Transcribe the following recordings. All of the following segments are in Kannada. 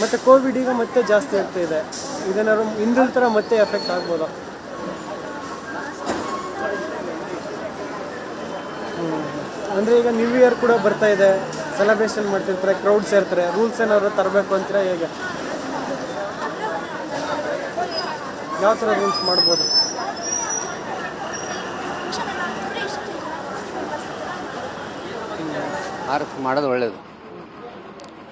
ಮತ್ತು ಕೋವಿಡ್ ಈಗ ಮತ್ತೆ ಜಾಸ್ತಿ ಆಗ್ತಾ ಇದೆ. ಇದೇನಾದ್ರು ಹಿಂದಿನ ಥರ ಮತ್ತೆ ಎಫೆಕ್ಟ್ ಆಗ್ಬೋದು? ಅಂದರೆ ಈಗ ನ್ಯೂ ಇಯರ್ ಕೂಡ ಬರ್ತಾ ಇದೆ. ಸೆಲೆಬ್ರೇಷನ್ ಮಾಡ್ತಿರ್ತಾರೆ ಕ್ರೌಡ್ ಸೇರ್ತಾರೆ. ರೂಲ್ಸ್ ಏನಾದ್ರು ತರಬೇಕು ಅಂತೀರಾ ಹೇಗೆ? ಯಾವ ಥರ ರೂಲ್ಸ್ ಮಾಡ್ಬೋದು? ಮಾರ್ಕ್ಸ್ ಮಾಡೋದು ಒಳ್ಳೇದು.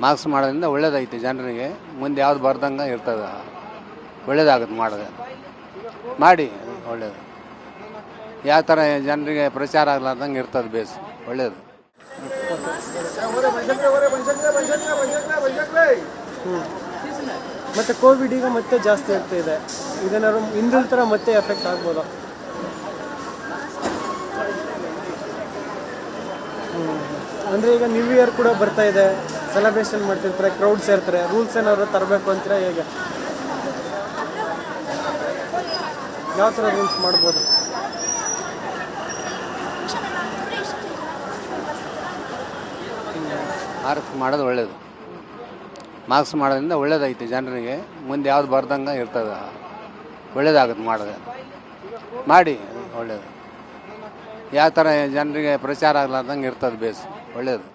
ಮಾರ್ಕ್ಸ್ ಮಾಡೋದ್ರಿಂದ ಒಳ್ಳೇದೈತಿ ಜನರಿಗೆ. ಮುಂದೆ ಯಾವ್ದು ಬರ್ದಂಗೆ ಇರ್ತದೆ. ಒಳ್ಳೇದಾಗುತ್ತೆ ಮಾಡೋದು. ಮಾಡಿ, ಒಳ್ಳೇದು. ಯಾವ ಥರ ಜನರಿಗೆ ಪ್ರಚಾರ ಆಗ್ಲಾರ್ದಂಗೆ ಇರ್ತದೆ ಬೇಸ್, ಒಳ್ಳೇದು. ಮತ್ತೆ ಕೋವಿಡ್ ಈಗ ಮತ್ತೆ ಜಾಸ್ತಿ ಆಗ್ತಾ ಇದೆ. ಇದೇನಾದ್ರು ಹಿಂದಿನ ಥರ ಮತ್ತೆ ಎಫೆಕ್ಟ್ ಆಗ್ಬೋದು? ಅಂದರೆ ಈಗ ನ್ಯೂ ಇಯರ್ ಕೂಡ ಬರ್ತಾ ಇದೆ. ಸೆಲೆಬ್ರೇಷನ್ ಮಾಡ್ತಿರ್ತಾರೆ ಕ್ರೌಡ್ ಸೇರ್ತಾರೆ. ರೂಲ್ಸ್ ಏನಾದ್ರು ತರಬೇಕು ಅಂತೀರಾ ಹೇಗೆ? ಯಾವ ಥರ ರೂಲ್ಸ್ ಮಾಡ್ಬೋದು? ಮಾರ್ಕ್ಸ್ ಮಾಡೋದು ಒಳ್ಳೇದು. ಮಾರ್ಕ್ಸ್ ಮಾಡೋದ್ರಿಂದ ಒಳ್ಳೇದೈತಿ ಜನರಿಗೆ. ಮುಂದೆ ಯಾವ್ದು ಬರ್ದಂಗೆ ಇರ್ತದೆ. ಒಳ್ಳೇದಾಗುತ್ತೆ ಮಾಡೋದು. ಮಾಡಿ, ಒಳ್ಳೇದು. ಯಾವ ಥರ ಜನರಿಗೆ ಪ್ರಚಾರ ಆಗ್ಲಾರ್ದಂಗೆ ಇರ್ತದೆ ಬೇಸ್. ಒಳ್ಳೆಯದು